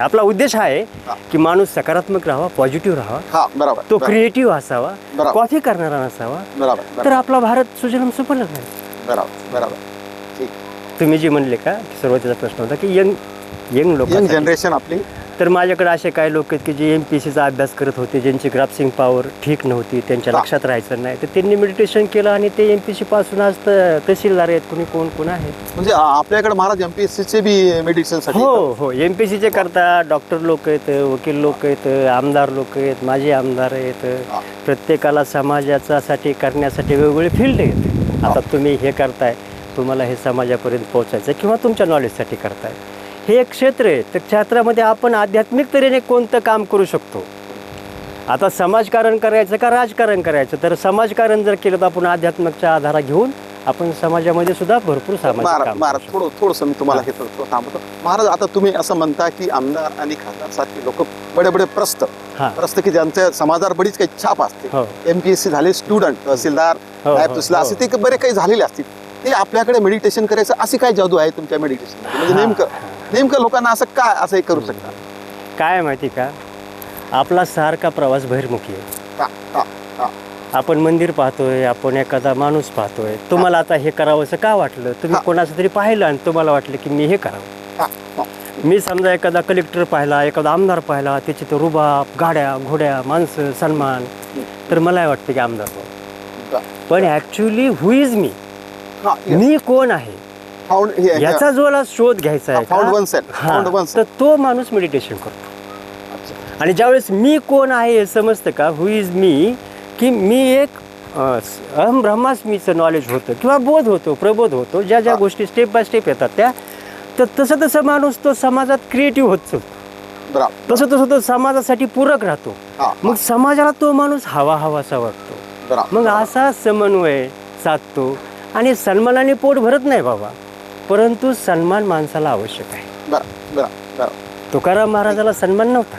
आपला उद्देश हा आहे. की माणूस सकारात्मक राहावा पॉझिटिव्ह राहावा. हा बरोबर तो क्रिएटिव्ह असावा. कॉफी करणारा नसावा. बरोबर तर आपला भारत सुजलम सुफलम आहे बरोबर बरोबर. ठीक. तुम्ही जे म्हणले का सुरुवातीचा प्रश्न होता की यंग यंग लोक यंग जनरेशन आपली तर माझ्याकडे असे काही लोक आहेत की जे एम पी सीचा अभ्यास करत होते ज्यांची ग्राफ्सिंग पॉवर ठीक नव्हती त्यांच्या. लक्षात राहायचं नाही. तर त्यांनी मेडिटेशन केलं आणि ते एम पी सी पासून आज तहसीलदार आहेत कुणी कोण कोण आहेत म्हणजे आपल्याकडे महाराज एमपीएससी चे बी मेडिसिनसाठी हो हो. एम पी सीचे करता डॉक्टर लोक आहेत वकील लोक आहेत आमदार लोक आहेत माजी आमदार आहेत. प्रत्येकाला समाजाचा साठी करण्यासाठी वेगवेगळे फील्ड आहेत. आता तुम्ही हे करताय तुम्हाला हे समाजापर्यंत पोहोचायचं किंवा तुमच्या नॉलेजसाठी करताय. हे एक क्षेत्र आहे. तर क्षेत्रामध्ये आपण आध्यात्मिक तऱ्हेने कोणतं काम करू शकतो? आता समाजकारण करायचं का राजकारण करायचं? तर समाजकारण जर केलं तर आपण अध्यात्माच्या आधारा घेऊन आपण समाजामध्ये सुद्धा भरपूर सामाजिक महाराज. थोडं थोडंसं मी तुम्हाला हे. थांबतो महाराज आता तुम्ही असं म्हणता की आमदार आणि खासदार सारखे लोक बडे बडे प्रस्त. हां. प्रस्त की ज्यांच्या समाजावर बरीच काही छाप असते. हो. एमपीएससी झाले स्टुडंट तहसीलदार हो, नायब हो, तहसीलदार असे हो. ते बरे काही झालेले असतील. ते आपल्याकडे मेडिटेशन करायचं अशी काय जादू आहे तुमच्या मेडिटेशन म्हणजे हां, नेमकं नेमकं लोकांना असं काय असं हे करू शकता? काय आहे माहिती का? आपला सारखा प्रवास बहिर्मुखी आहे. हा, हा, हा. आपण मंदिर पाहतोय आपण एखादा माणूस पाहतोय. तुम्हाला आता हे करावंसं का वाटलं? तुम्ही हा. कोणाचं तरी पाहिलं आणि तुम्हाला वाटलं की मी हे करावं. हा, हा. मी समजा एखादा कलेक्टर पाहिला एखादा आमदार पाहिला त्याची तर रुबाब गाड्या घोड्या माणसं सन्मान. तर मला वाटतं की आमदार व्हावं. पण ऍक्च्युली हु इज मी हा, yes. मी कोण आहे? हे- याचा जो मला शोध घ्यायचा आहे. तर तो माणूस मेडिटेशन करतो. आणि ज्यावेळेस मी कोण आहे हे समजतं का? हु इज मी की मी एक अहम ब्रह्मास्मीचं नॉलेज होतं किंवा बोध होतो प्रबोध होतो. ज्या ज्या. गोष्टी स्टेप बाय स्टेप येतात त्या तर तसं तसं माणूस तो समाजात क्रिएटिव्ह होत चालतो बरोबर तसं तसं तो समाजासाठी पूरक राहतो. मग समाजाला तो माणूस हवा हवासा वाटतो मग असा समन्वय साधतो. आणि सन्मानाने पोट भरत नाही बाबा. परंतु सन्मान माणसाला आवश्यक आहे. तुकाराम महाराजाला सन्मान नव्हता.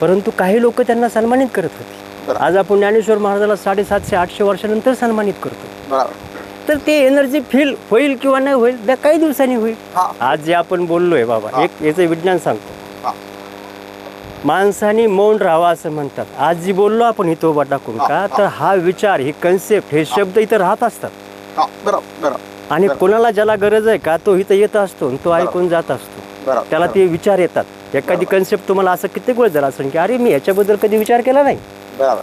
परंतु काही लोक त्यांना सन्मानित करत होते. आज आपण ज्ञानेश्वर महाराजाला साडेसातशे आठशे वर्षानंतर सन्मानित करतो. तर ते एनर्जी फील होईल किंवा नाही होईल त्या काही दिवसांनी होईल. आज जे आपण बोललोय बाबा. एक याचं विज्ञान सांगतो. माणसाने मौन राहावा असं म्हणतात. आज जी बोललो आपण हितो टाकून हा, का. तर हा विचार ही कन्सेप्ट हे शब्द इथं राहत असतात. आणि. कोणाला ज्याला गरज आहे का तो इथं येत असतो तो. ऐकून जात असतो त्याला ते विचार येतात एखादी. कन्सेप्ट तुम्हाला असं किती वेळ झाला असेल की अरे मी याच्याबद्दल कधी विचार केला नाही बरोबर